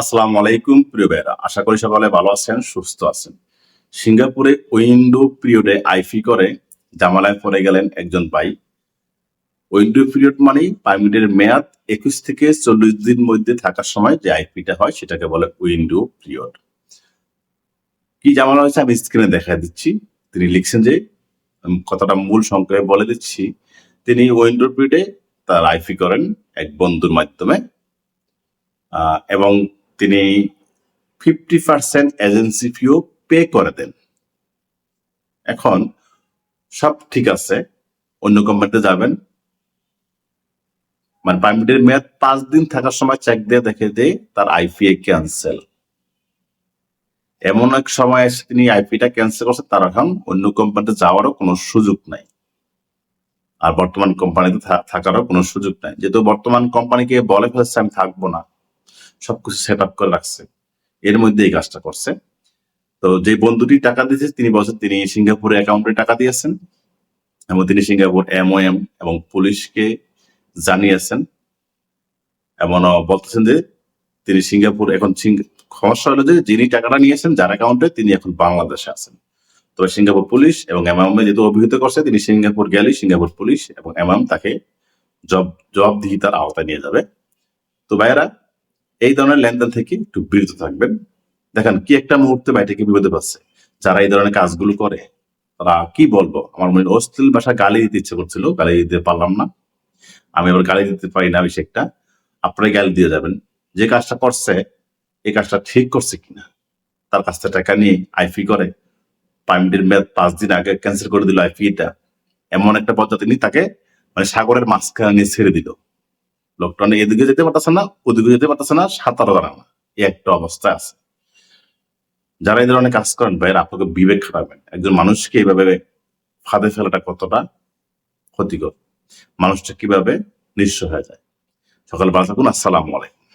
আসসালামু আলাইকুম প্রিয় ভাইরা আশা করি সকলে ভালো আছেন, সুস্থ আছেন। সিঙ্গাপুরে উইন্ডো পিরিয়ডে আইফি করে, জামালায় পড়ে গেলেন একজন ভাই। উইন্ডো পিরিয়ড মানেই পারমিটের মেয়াদ একুশ থেকে চল্লিশ দিন মধ্যে থাকার সময় যে আইপিটা হয়, সেটাকে বলে উইন্ডো পিরিয়ড। কি জামালা হয়েছে আমি স্ক্রিনে দেখা দিচ্ছি। তিনি লিখছেন যে কথাটা মূল সংক্ষেপে বলে দিচ্ছি। তিনি উইন্ডো পিরিয়ডে তার আইফি করেন এক বন্ধুর মাধ্যমে। এবং তিনি ফিফটি পার্সেন্ট এজেন্সি ফিও পে করে দেন। এখন সব ঠিক আছে, অন্য কোম্পানিতে যাবেন। মানে পারমিটের মেয়াদ পাঁচ দিন থাকার সময় চেক দিয়ে দেখে দেয় তার আইপিএ ক্যান্সেল এমন এক সময় এসে তিনি আইপিটা ক্যান্সেল করছে, তার এখন অন্য কোম্পানিতে যাওয়ারও কোনো সুযোগ নাই। আর বর্তমান কোম্পানিতে থাকারও কোনো সুযোগ নাই। যেহেতু বর্তমান কোম্পানিকে বলে ফেলেছে, আমি থাকব না। সবকিছু সেট আপ করে রাখছে। এর মধ্যে এই কাজটা করছে। তো যে বন্ধুটি টাকা দিয়েছে, তিনি বলছেন তিনি সিঙ্গাপুরে অ্যাকাউন্টে টাকা দিয়েছেন এবং তিনি সিঙ্গাপুর এমওএম এবং পুলিশকে জানিয়েছেন এমন বলতেছেন যে তিনি সিঙ্গাপুর এখন সমস্যা হলো যে যিনি টাকাটা নিয়েছেন, যার অ্যাকাউন্টে তিনি এখন বাংলাদেশে আছেন। তবে সিঙ্গাপুর পুলিশ এবং এমএম যেহেতু অভিহিত করছে, তিনি সিঙ্গাপুর গেলে সিঙ্গাপুর পুলিশ এবং এমএম তাকে জব জবাবদিহিতার আওতায় নিয়ে যাবে। তো ভাইয়েরা এই ধরনের লেনদেন থেকে একটু বিরত থাকবেন। দেখেন, কি একটা মুহূর্তে বাইটাকে বিপদে পাচ্ছে যারা এই ধরনের কাজগুলো করে, তারা কি বলব? আমার মনে অশ্লীল ভাষা গালি দিতে ইচ্ছে করছিল, গালি দিতে পারলাম না। আমি আবার গালি দিতে পারি না বেশি একটা আপনারা গালি দিয়ে যাবেন। যে কাজটা করছে, এই কাজটা ঠিক করছে কিনা? তার কাছ থেকে টাকা নিয়ে আইফি করে। পাইমিটের মেয়াদ পাঁচ দিন আগে ক্যান্সেল করে দিল আইফিটা এমন একটা পদ্ধতি নিয়ে তাকে মানে সাগরের মাঝখানে নিয়ে ছেড়ে দিল। লোকটা এদিকে যেতে পারতেছে না, ওদিকে যেতে পারতেছে না, সাঁতারও জানে না। এই একটা অবস্থা আছে। যারা এই ধরনের কাজ করেন, ভাইয়ের, আপনাকে বিবেক খাটাবেন। একজন মানুষকে এইভাবে ফাঁদে ফেলাটা কতটা ক্ষতিকর? মানুষটা কীভাবে নিঃস্ব হয়ে যায়? সকাল ভালো থাকুন আসসালামু আলাইকুম।